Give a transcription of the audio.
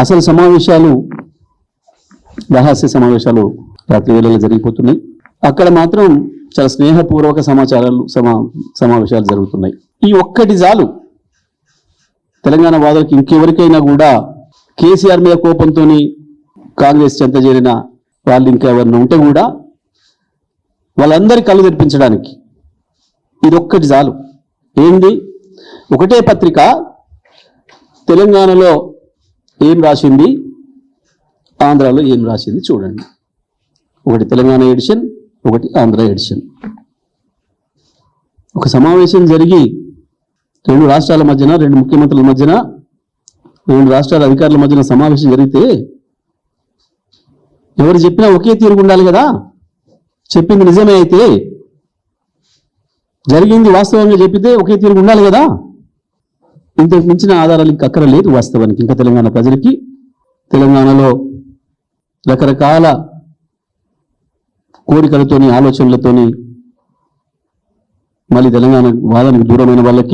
అసలు సమావేశాలు రహస్య సమావేశాలు రాత్రి వేళలో జరిగిపోతున్నాయి. అక్కడ మాత్రం చాలా స్నేహపూర్వక సమాచారాలు సమా సమావేశాలు జరుగుతున్నాయి. ఈ ఒక్కటి చాలు. తెలంగాణ వాదులకు ఇంకెవరికైనా కూడా కేసీఆర్ మీద కోపంతో కాంగ్రెస్ చెంత చేరిన వాళ్ళు ఇంకా ఎవరిని ఉంటే కూడా వాళ్ళందరి కళ్ళు తెరిపించడానికి ఇది ఒక్కటి చాలు. ఏంది? ఒకటే పత్రిక తెలంగాణలో ఏం రాసింది? ఆంధ్రాలో ఏం రాసింది చూడండి. ఒకటి తెలంగాణ ఎడిషన్ ఒకటి ఆంధ్ర ఎడిషన్. ఒక సమావేశం జరిగి రెండు రాష్ట్రాల మధ్యన రెండు ముఖ్యమంత్రుల మధ్యన రెండు రాష్ట్రాల అధికారుల మధ్యన సమావేశం జరిగితే ఎవరు చెప్పినా ఒకే తీరు ఉండాలి కదా? చెప్పింది నిజమే అయితే జరిగింది వాస్తవంగా చెప్పితే ఒకే తీరు ఉండాలి కదా? ఇంతకు మించిన ఆధారాలు ఇంకా అక్కర లేదు వాస్తవానికి. ఇంకా తెలంగాణ ప్రజలకి తెలంగాణలో రకరకాల కోరికలతోని ఆలోచనలతోని మళ్ళీ తెలంగాణ వాదానికి దూరమైన వాళ్ళకి